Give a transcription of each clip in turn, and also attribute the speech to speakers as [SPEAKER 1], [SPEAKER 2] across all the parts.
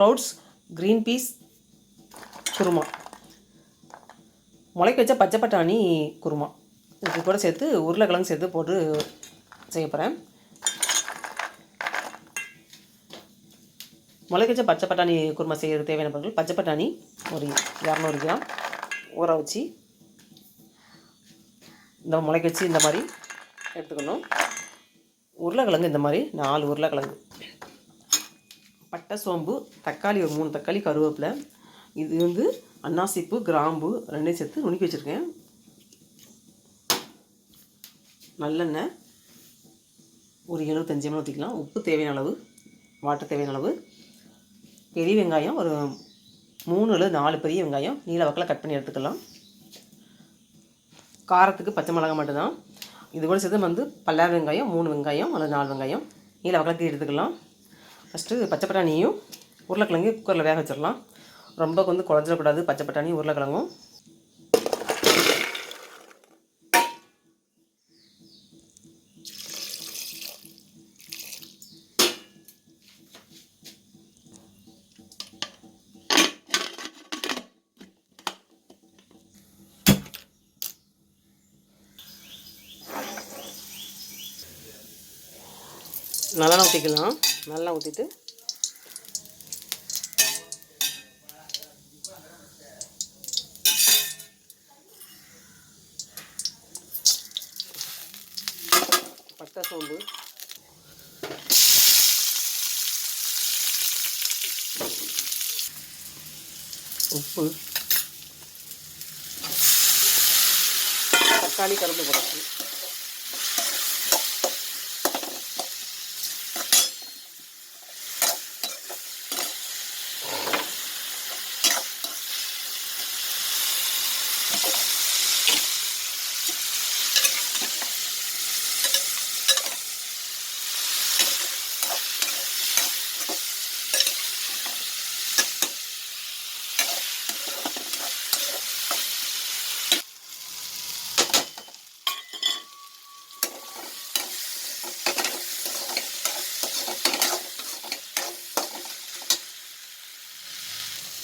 [SPEAKER 1] Sprouts green peas kurma. முளைக்க வச்ச பச்சை பட்டாணி குருமா. இது கூட சேர்த்து உருளைக்கிழங்கு சேர்த்து போட்டு செய்ய போகிறேன் முளைக்க வச்ச பச்சை பட்டாணி குருமா செய்கிறது தேவையான பொருட்கள் பச்சை பட்டாணி ஒரு இரநூறு கிராம் ஊற வச்சு. இந்த முளைக்க வச்சு இந்த மாதிரி எடுத்துக்கணும். உருளைக்கிழங்கு இந்த மாதிரி நாலு உருளைக்கிழங்கு. பட்டை சோம்பு தக்காளி ஒரு மூணு தக்காளி கருவேப்பிலை. இது வந்து அன்னாசிப்பு கிராம்பு ரெண்டையும் சேர்த்து நுணுக்கி வச்சுருக்கேன். நல்லெண்ணெய் ஒரு எழுபத்தஞ்சு எம்எல் ஊற்றிக்கலாம் உப்பு தேவையான அளவு வாட்டர் தேவையான அளவு. பெரிய வெங்காயம் ஒரு மூணு அல்லது நாலு பெரிய வெங்காயம். நீல வக்கில் கட் பண்ணி எடுத்துக்கலாம். காரத்துக்கு பச்சை மிளகாய் மட்டும்தான். இது கூட சேர்த்து வந்து பல்லாயிரம் வெங்காயம் மூணு வெங்காயம் அல்லது நாலு வெங்காயம். நீல வக்கில் எடுத்துக்கலாம். ஃபஸ்ட்டு பச்சை பட்டாணியும் உருளைக்கிழங்கு குக்கரில் வேக வச்சிடலாம். ரொம்ப வந்து குழஞ்சிடக்கூடாது பச்சை பட்டாணியும் உருளைக்கிழங்கும். நல்லா ஊற்றிக்கலாம் நல்லா ஊற்றிட்டு பட்டை சோம்பு. உப்பு. தக்காளி கரும்பு போட்டு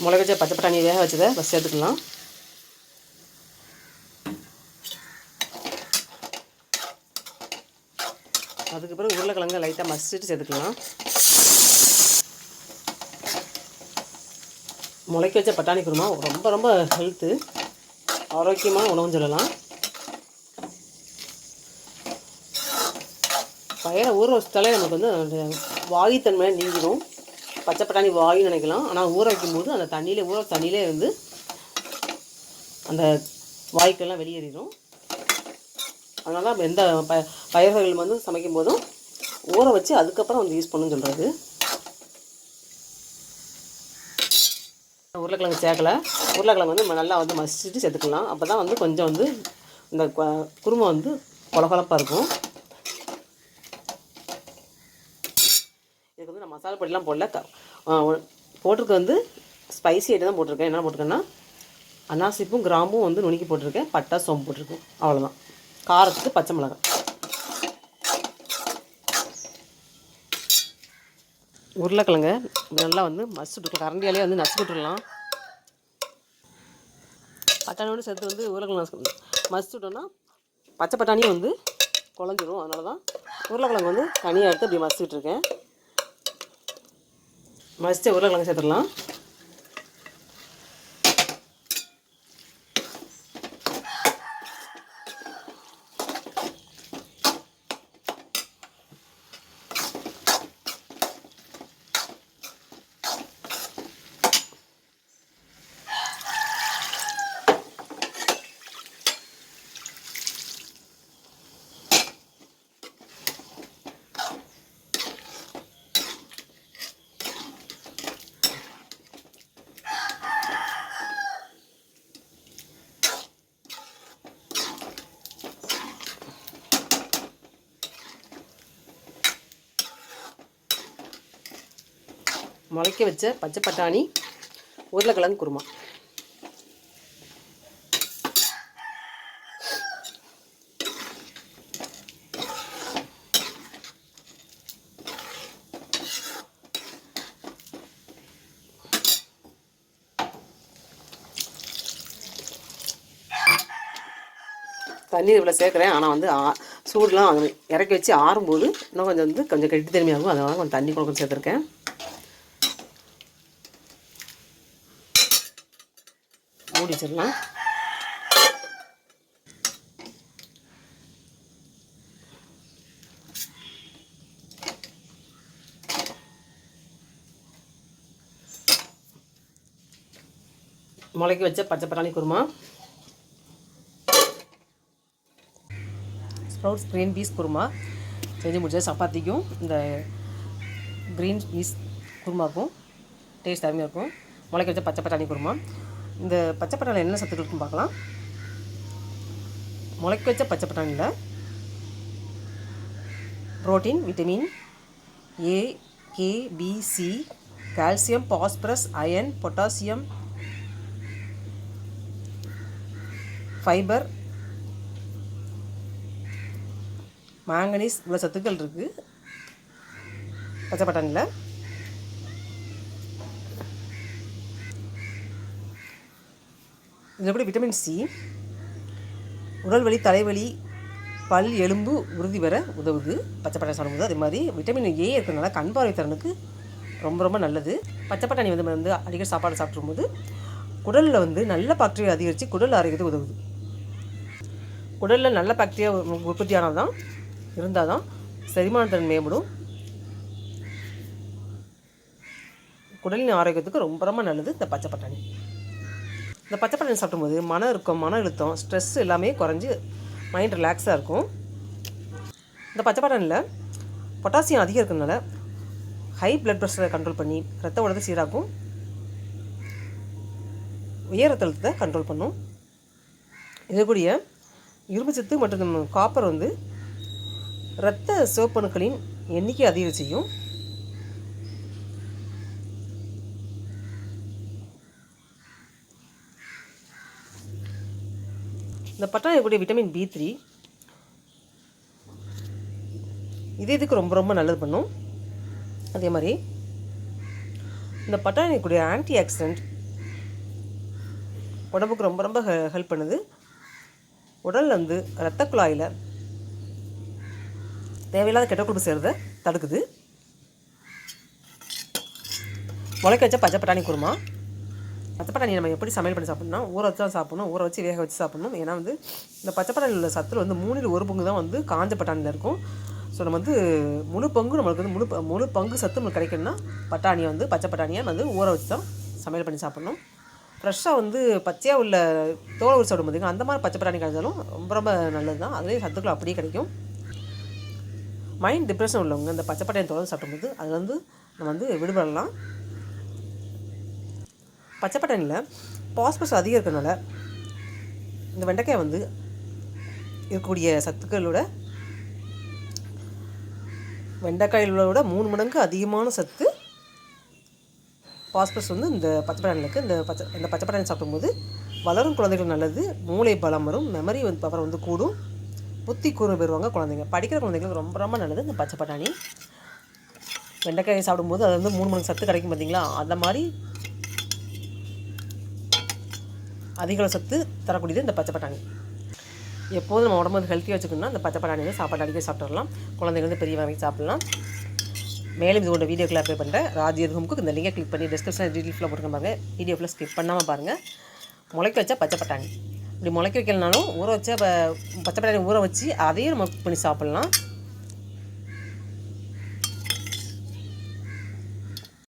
[SPEAKER 1] முளை வச்ச பச்சை பட்டாணி வேக வச்சதை ஃபஸ்ட் சேர்த்துக்கலாம் அதுக்கு பிறகு உருளைக்கிழங்கு லைட்டாக மசிச்சுட்டு சேர்த்துக்கலாம். முளைக்க வச்ச பட்டாணி குருமா ரொம்ப ரொம்ப ஹெல்த்து ஆரோக்கியமான உணவுன்னு சொல்லலாம். பயிரை ஊற வச்சாலே நமக்கு வந்து வாயுத்தன்மையாக நீங்கிடும் பச்சை பட்டாணி வாயுன்னு நினைக்கலாம். ஆனால் ஊற வைக்கும்போது அந்த தண்ணியிலே ஊற தண்ணியிலே வந்து அந்த வாய்க்கெல்லாம் வெளியேறிடும். அதனால தான் எந்த ப பயிர்கள் வந்து சமைக்கும் போதும் ஊற வச்சு அதுக்கப்புறம் வந்து யூஸ் பண்ணுன்னு சொல்கிறது உருளைக்கிழங்கு சேர்க்கலை. உருளைக்கிழங்கு வந்து நல்லா வந்து மசிச்சுட்டு சேர்த்துக்கலாம். அப்போ தான் வந்து கொஞ்சம் வந்து இந்த கு- குருமா வந்து கொலகொலப்பாக இருக்கும் இதுக்கு வந்து நான் மசாலா பொடிலாம் போடல. போட்டிருக்க வந்து ஸ்பைசி ஐட்டம் தான் போட்டிருக்கேன். என்ன போட்டிருக்கேன்னா அன்னாசிப்பும் கிராம்பும் வந்து நுணுக்கி போட்டிருக்கேன். பட்டா சோம்பு போட்டிருக்கேன். அவ்வளோதான் காரத்துக்கு பச்சை மிளகாய். உருளைக்கிழங்க நல்லா வந்து மசிட்டு கரண்டியாலே வந்து நசுக்கிட்டுடலாம் பட்டாணியோடு சேர்த்து வந்து உருளைக்கிழங்கு நசுக்கு மசிச்சு விட்டோம்னா பச்சை பட்டாணியும் வந்து குழஞ்சிரும். அதனால தான் உருளைக்கிழங்கு வந்து தனியாக எடுத்து அப்படி மசிச்சுட்ருக்கேன் மசித்த உருளைக்கிழங்கு சேர்த்துடலாம். முளைக்க வச்ச பச்சை பட்டாணி உருளைக்கிழங்கு குருமா. தண்ணீர் இவ்வளோ சேர்க்குறேன். ஆனால் வந்து சூடெலாம் இறக்கி வச்சு ஆறும்போது இன்னும் கொஞ்சம் வந்து கொஞ்சம் கெட்டி தனிமையாகும். அதனால் கொஞ்சம் தண்ணி கொஞ்சம் சேர்த்துருக்கேன். மூடி முளைக்கு முளைக்க வச்ச பச்சை பட்டாணி kurma. Sprouts green peas kurma. செஞ்சு முடிச்சது சப்பாத்திக்கும் இந்த க்ரீன் பீஸ் குருமாக்கும் டேஸ்ட் அருமையாக இருக்கும். முளைக்க வச்ச பச்சை பட்டாணி குருமா. இந்த பச்சை பட்டாணி என்ன சத்துக்கள் இருக்குன்னு பார்க்கலாம். முளைக்க வச்ச பச்சை பட்டாணியில் protein vitamin A K B C calcium phosphorus iron potassium fibre manganese இவ்வளோ சத்துக்கள் இருக்குது பச்சை பட்டாணியில் இதில் கூட விட்டமின் சி உடல் வலி தலைவலி பல் எலும்பு உறுதி பெற உதவுது. பச்சை பட்டாணி சாப்பிடும்போது அதே மாதிரி விட்டமின் ஏ இருக்கிறதுனால கண் பார்வை திறனுக்கு ரொம்ப ரொம்ப நல்லது. பச்சை பட்டாணி வந்து வந்து அடிக்கடி சாப்பாடு சாப்பிடும்போது குடலில் வந்து நல்ல பாக்டீரியா அதிகரித்து குடல் ஆரோக்கியத்துக்கு உதவுது. குடலில் நல்ல பாக்டீரியா உற்பத்தி ஆனால் தான் இருந்தால் தான் செரிமானத்திறன் மேம்படும். குடலின் ஆரோக்கியத்துக்கு ரொம்ப ரொம்ப நல்லது இந்த பச்சை பட்டாணி. இந்த பச்சை பட்டாணி சாப்பிடும்போது மன இருக்கும் மன அழுத்தம் ஸ்ட்ரெஸ் எல்லாமே குறைஞ்சி மைண்ட் ரிலாக்ஸாக இருக்கும். இந்த பச்சை பட்டாணியில் பொட்டாசியம் அதிகம் இருக்கிறதுனால ஹை பிளட் ப்ரெஷரை கண்ட்ரோல் பண்ணி ரத்த உடத்தை சீராக்கும் உயர் ரத்த அழுத்தத்தை கண்ட்ரோல் பண்ணும். இதற்குரிய இரும்பு சத்து மற்றும் காப்பர் வந்து இரத்த சிவப்பணுக்களின் எண்ணிக்கை அதிகம் இந்த பட்டாணி கூடிய விட்டமின் பி த்ரீ இது இதுக்கு ரொம்ப ரொம்ப நல்லது பண்ணும். அதே மாதிரி இந்த பட்டாணி கூடிய ஆன்டி ஆக்சிடென்ட் உடம்புக்கு ரொம்ப ரொம்ப ஹெல்ப் பண்ணுது. உடலில் வந்து ரத்த குழாயில் தேவையில்லாத கெட்ட கொழுப்பு சேர்றத தடுக்குது. முளைக்க வச்ச பச்சை பட்டாணி குருமா. பச்சை பட்டாணி நம்ம எப்படி சமையல் பண்ணி சாப்பிட்ணும்னா ஊற வச்சு தான் சாப்பிடணும் ஊற வச்சு வேக வச்சு சாப்பிடணும். ஏன்னா வந்து இந்த பச்சைப்பட்டாணியில் உள்ள சத்தில் வந்து மூணில் ஒரு பங்கு தான் வந்து காஞ்ச பட்டாணியில் இருக்கும். ஸோ நம்ம வந்து முழு பங்கு நம்மளுக்கு வந்து முழு முழு பங்கு சத்து நம்மளுக்கு கிடைக்கணும்னா பட்டாணியை வந்து பச்சை பட்டாணியை வந்து ஊற வச்சு தான் சமையல் பண்ணி சாப்பிட்ணும். ஃப்ரெஷ்ஷாக வந்து பச்சையாக உள்ள தோலை உரிச்சு சாப்பிடும் அந்த மாதிரி பச்சை பட்டாணி கிடைச்சாலும் ரொம்ப ரொம்ப நல்லது தான். அதுலேயும் சத்துக்கள் அப்படியே கிடைக்கும். மைண்ட் டிப்ரெஷன் உள்ளவங்க இந்த பச்சை பட்டாணி தோலை சாப்பிடும்போது அதுலேருந்து வந்து நம்ம வந்து விடுபடலாம். பச்சை பட்டாணியில் பாஸ்பரஸ் அதிகம் இருக்கிறதுனால இந்த வெண்டைக்காய் வந்து இருக்கக்கூடிய சத்துக்களோட வெண்டைக்காயிலோட மூணு மடங்கு அதிகமான சத்து பாஸ்பரஸ் வந்து இந்த பச்சை இருக்குது இந்த பச்சை இந்த பச்சை பட்டாணி சாப்பிடும்போது வளரும் குழந்தைகள் நல்லது மூளை பலம் வரும் மெமரி வந்து பவர் வந்து கூடும். புத்தி கூர்மை பெறுவாங்க குழந்தைங்க. படிக்கிற குழந்தைங்களுக்கு ரொம்ப ரொம்ப நல்லது இந்த பச்சை பட்டாணி. வெண்டைக்காய் சாப்பிடும்போது அது வந்து மூணு மணி சத்து கிடைக்கும் பார்த்தீங்களா அந்த மாதிரி அதிக சத்து தரக்கூடியது இந்த பச்சை பட்டாணி. எப்போதும் நம்ம உடம்பு ஹெல்த்தியாக வச்சுக்கணும்னா இந்த பச்சை பட்டாணி வந்து சாப்பாடு அடிக்க சாப்பிட்றலாம் குழந்தைங்க வந்து பெரியவங்க சாப்பிட்லாம். மேலும் இது கொண்ட வீடியோ அப்ளை பண்ணுறேன் ராஜி ஹோம்க்கு இந்த லிங்கை கிளிக் பண்ணி டிஸ்கிரிப்ஷன் டீட்டெயில் போட்டுருக்க பாருங்கள் வீடியோ ஃபுல்லாக ஸ்கிப் பண்ணாமல் பாருங்கள் முளைக்க வச்சா பச்சை பட்டாணி. இப்படி முளைக்க வைக்கலனாலும் ஊற வச்சா பச்சை பட்டாணி ஊற வச்சு அதையும் நம்ம பண்ணி சாப்பிட்லாம்.